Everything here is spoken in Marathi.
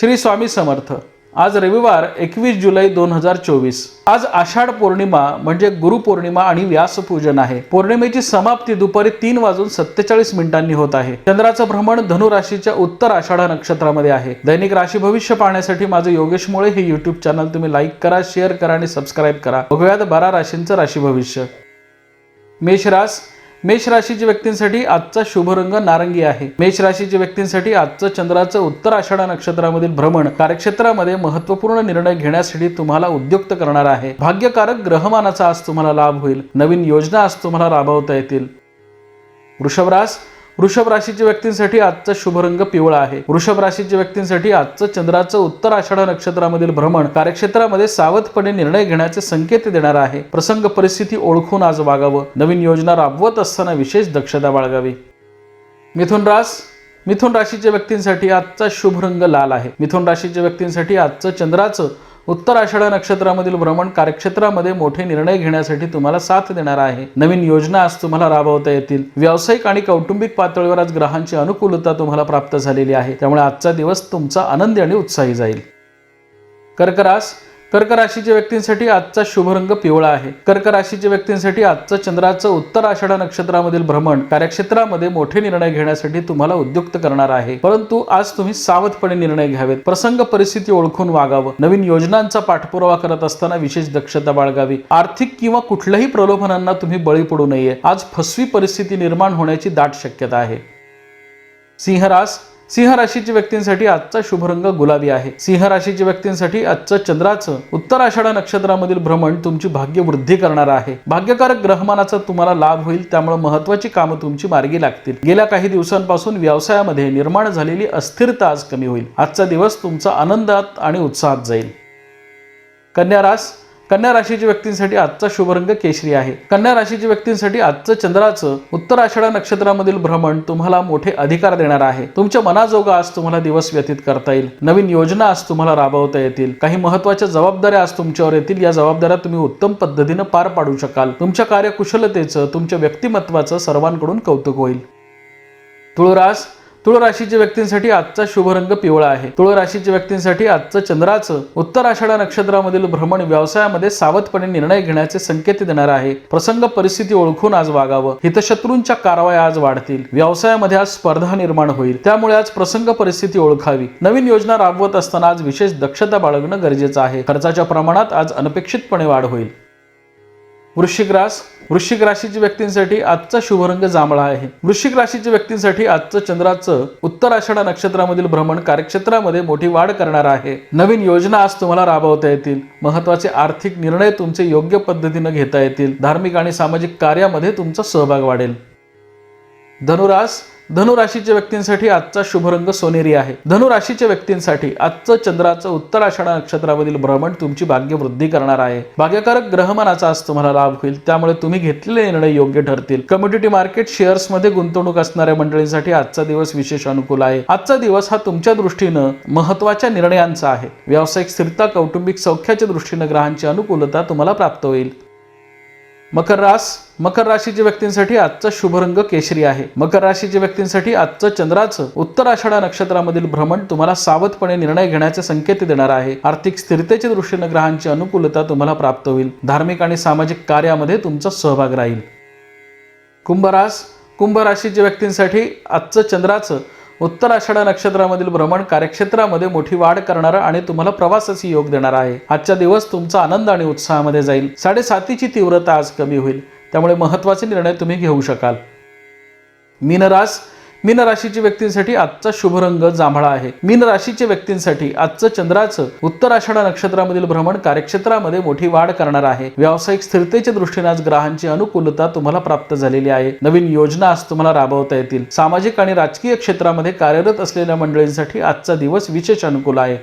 श्री स्वामी समर्थ. आज रविवार एकवीस जुलै दोन हजार चोवीस. आज आषाढ पौर्णिमा म्हणजे गुरुपौर्णिमा आणि व्यासपूजन आहे. पौर्णिमेची समाप्ती दुपारी तीन वाजून सत्तेचाळीस मिनिटांनी होत आहे. चंद्राचं भ्रमण धनु राशीच्या उत्तर आषाढा नक्षत्रामध्ये आहे. दैनिक राशी भविष्य पाहण्यासाठी माझं योगेश मुळे हे युट्यूब चॅनल तुम्ही लाईक करा शेअर करा आणि सबस्क्राईब करा. बघूयात बारा राशींचं राशी भविष्य. मेष रास मेष राशीच्या व्यक्तींसाठी आजचा शुभ रंग नारंगी आहे. मेष राशीच्या व्यक्तींसाठी आजचं चंद्राचं उत्तर आषाढा नक्षत्रामधील भ्रमण कार्यक्षेत्रामध्ये महत्त्वपूर्ण निर्णय घेण्यासाठी तुम्हाला उद्युक्त करणार आहे. भाग्यकारक ग्रहमानाचा आज तुम्हाला लाभ होईल. नवीन योजना आज तुम्हाला राबवता येतील. वृषभरास वृषभ राशीच्या व्यक्तींसाठी आजचा शुभ रंग पिवळा आहे. वृषभ राशीच्या व्यक्तींसाठी आजचं चंद्राचं उत्तर आषाढा नक्षत्रामधील भ्रमण कार्यक्षेत्रामध्ये सावधपणे निर्णय घेण्याचे संकेत देणार आहे. प्रसंग परिस्थिती ओळखून आज वागावं. नवीन योजना राबवत असताना विशेष दक्षता बाळगावी. मिथुन रास मिथुन राशीच्या व्यक्तींसाठी आजचा शुभ रंग लाल आहे. मिथुन राशीच्या व्यक्तींसाठी आजचं चंद्राचं उत्तर आषाढा नक्षत्रामधील भ्रमण कार्यक्षेत्रामध्ये मोठे निर्णय घेण्यासाठी तुम्हाला साथ देणार आहे. नवीन योजना आज तुम्हाला राबवता येतील. व्यावसायिक आणि कौटुंबिक पातळीवर आज ग्रहांची अनुकूलता तुम्हाला प्राप्त झालेली आहे. त्यामुळे आजचा दिवस तुमचा आनंदी आणि उत्साही जाईल. कर्करास कर्क राशीच्या व्यक्तींसाठी आजचा शुभ रंग पिवळा आहे. कर्क राशीच्या व्यक्तींसाठी आजचं चंद्राचं उत्तर आषाढा नक्षत्रामधील भ्रमण कार्यक्षेत्रामध्ये मोठे निर्णय घेण्यासाठी तुम्हाला उद्युक्त करणार आहे. परंतु आज तुम्ही सावधपणे निर्णय घ्यावेत. प्रसंग परिस्थिती ओळखून वागावं. नवीन योजनांचा पाठपुरावा करत असताना विशेष दक्षता बाळगावी. आर्थिक किंवा कुठल्याही प्रलोभनांना तुम्ही बळी पडू नये. आज फसवी परिस्थिती निर्माण होण्याची दाट शक्यता आहे. सिंहरास सिंह राशीच्या व्यक्तींसाठी आजचा शुभ रंग गुलाबी आहे. सिंह राशीच्या व्यक्तींसाठी आजचं चंद्राचं उत्तर आषाढा नक्षत्रामधील भ्रमण तुमची भाग्य वृद्धी करणार आहे. भाग्यकारक ग्रहमानाचा तुम्हाला लाभ होईल त्यामुळे महत्वाची कामं तुमची मार्गी लागतील. गेल्या काही दिवसांपासून व्यवसायामध्ये निर्माण झालेली अस्थिरता आज कमी होईल. आजचा दिवस तुमचा आनंदात आणि उत्साहात जाईल. कन्या रास कन्या राशीच्या व्यक्तींसाठी आजचा शुभ रंग केशरी आहे. कन्या राशीच्या व्यक्तींसाठी आजचं चंद्राचं उत्तर आषाढा नक्षत्रामधील भ्रमण तुम्हाला मोठे अधिकार देणार आहे. तुमच्या मनाजोगा आज तुम्हाला दिवस व्यतीत करता येईल. नवीन योजना आज तुम्हाला राबवता येतील. काही महत्त्वाच्या जबाबदाऱ्या आज तुमच्यावर येतील. या जबाबदाऱ्या तुम्ही उत्तम पद्धतीनं पार पाडू शकाल. तुमच्या कार्यकुशलतेचं तुमच्या व्यक्तिमत्वाचं सर्वांकडून कौतुक होईल. तुळरास तुळ राशीच्या व्यक्तींसाठी आजचा शुभ रंग पिवळा आहे. तुळ राशीच्या व्यक्तींसाठी आजचं चंद्राचं उत्तर आषाढा नक्षत्रामधील भ्रमण व्यवसायामध्ये सावधपणे निर्णय घेण्याचे संकेत देणार आहे. प्रसंग परिस्थिती ओळखून आज वागावं. हितशत्रूंच्या कारवाया आज वाढतील. व्यवसायामध्ये आज स्पर्धा निर्माण होईल. त्यामुळे आज प्रसंग परिस्थिती ओळखावी. नवीन योजना राबवत असताना आज विशेष दक्षता बाळगणं गरजेचं आहे. खर्चाच्या प्रमाणात आज अनपेक्षितपणे वाढ होईल. वृश्चिक रास वृश्चिक राशीच्या व्यक्तींसाठी आजचा शुभरंग जांभळा आहे. वृश्चिक राशीच्या व्यक्तींसाठी आजचं चंद्राचं उत्तर आषाढा नक्षत्रामधील भ्रमण कार्यक्षेत्रामध्ये मोठी वाढ करणार आहे. नवीन योजना आज तुम्हाला राबवता येतील. महत्त्वाचे आर्थिक निर्णय तुमचे योग्य पद्धतीनं घेता येतील. धार्मिक आणि सामाजिक कार्यामध्ये तुमचा सहभाग वाढेल. धनुरास धनुराशीच्या व्यक्तींसाठी आजचा शुभरंग सोनेरी आहे. धनुराशीच्या व्यक्तींसाठी आजचं चंद्राचं उत्तर आषाढा नक्षत्रामधील भ्रमण तुमची भाग्य वृद्धी करणार आहे. भाग्यकारक ग्रहमानाचा आज तुम्हाला लाभ होईल. त्यामुळे तुम्ही घेतलेले निर्णय योग्य ठरतील. कम्युनिटी मार्केट शेअर्समध्ये गुंतवणूक असणाऱ्या मंडळींसाठी आजचा दिवस विशेष अनुकूल आहे. आजचा दिवस हा तुमच्या दृष्टीनं महत्त्वाच्या निर्णयांचा आहे. व्यावसायिक स्थिरता कौटुंबिक सौख्याच्या दृष्टीनं ग्रहांची अनुकूलता तुम्हाला प्राप्त होईल. मकर रास मकर राशीच्या व्यक्तींसाठी आजचा शुभ रंग केशरी आहे. मकर राशीच्या व्यक्तींसाठी आजचं चंद्राचं उत्तर आषाढा नक्षत्रामधील भ्रमण तुम्हाला सावधपणे निर्णय घेण्याचे संकेत देणार आहे. आर्थिक स्थिरतेच्या दृष्टीने ग्रहांची अनुकूलता तुम्हाला प्राप्त होईल. धार्मिक आणि सामाजिक कार्यामध्ये तुमचा सहभाग राहील. कुंभरास कुंभ राशीच्या व्यक्तींसाठी आजचं चंद्राचं उत्तर आषाढा नक्षत्रामधील भ्रमण कार्यक्षेत्रामध्ये मोठी वाढ करणारा आणि तुम्हाला प्रवासाची योग देणार आहे. आजचा दिवस तुमचा आनंद आणि उत्साहामध्ये जाईल. साडेसातीची तीव्रता आज कमी होईल. त्यामुळे महत्त्वाचे निर्णय तुम्ही घेऊ शकाल. मीनरास मीन राशीच्या व्यक्तींसाठी आजचा शुभ रंग जांभळा आहे. मीन राशीच्या व्यक्तींसाठी आजचं चंद्राचं उत्तर आषाढा नक्षत्रामधील भ्रमण कार्यक्षेत्रामध्ये मोठी वाढ करणार आहे. व्यावसायिक स्थिरतेच्या दृष्टीने आज ग्रहांची अनुकूलता तुम्हाला प्राप्त झालेली आहे. नवीन योजना आज तुम्हाला राबवता येतील. सामाजिक आणि राजकीय क्षेत्रामध्ये कार्यरत असलेल्या मंडळींसाठी आजचा दिवस विशेष अनुकूल आहे.